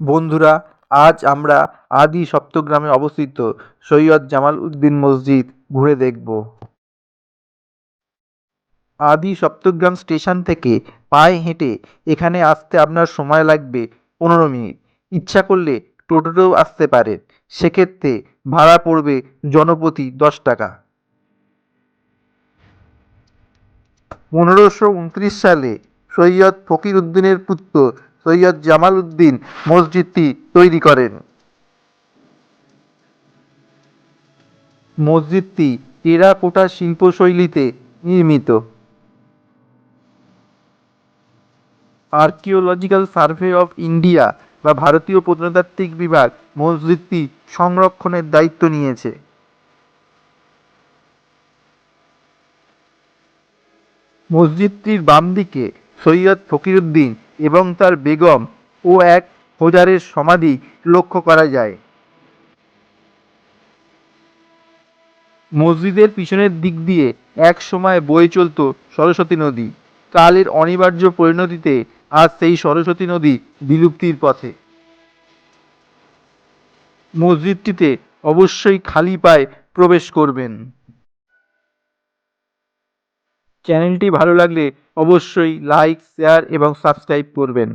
বন্ধুরা, আজ আমরা আদি সপ্তগ্রামে অবস্থিত সৈয়দ জামাল উদ্দিন মসজিদ ঘুরে দেখব। আদি সপ্তগ্রাম স্টেশন থেকে পায়ে হেঁটে এখানে আসতে আপনার সময় লাগবে পনেরো মিনিট। ইচ্ছা করলে টোটোতেও আসতে পারেন। সেক্ষেত্রে ভাড়া পড়বে জনপ্রতি দশ টাকা। পনেরোশো উনত্রিশ সালে সৈয়দ ফকির উদ্দিনের পুত্র সৈয়দ জামাল উদ্দিন মসজিদটি তৈরি করেন। মসজিদটি টেরাকোটা শিল্পশৈলীতে নির্মিত। আর্কিওলজিক্যাল সার্ভে অফ ইন্ডিয়া বা ভারতীয় প্রত্নতাত্ত্বিক বিভাগ মসজিদটি সংরক্ষণের দায়িত্ব নিয়েছে। মসজিদটির বাম দিকে সৈয়দ ফকিরুদ্দিন এবং তার বেগম ও এক হোজারের সমাধি লক্ষ্য করা যায়। মসজিদের পিছনের দিক দিয়ে এক সময় বয়ে চলত সরস্বতী নদী। কালের অনিবার্য পরিণতিতে আজ সেই সরস্বতী নদী বিলুপ্তির পথে। মসজিদটিতে অবশ্যই খালি পায়ে প্রবেশ করবেন। চ্যানেলটি ভালো লাগলে অবশ্যই লাইক শেয়ার এবং সাবস্ক্রাইব করবেন।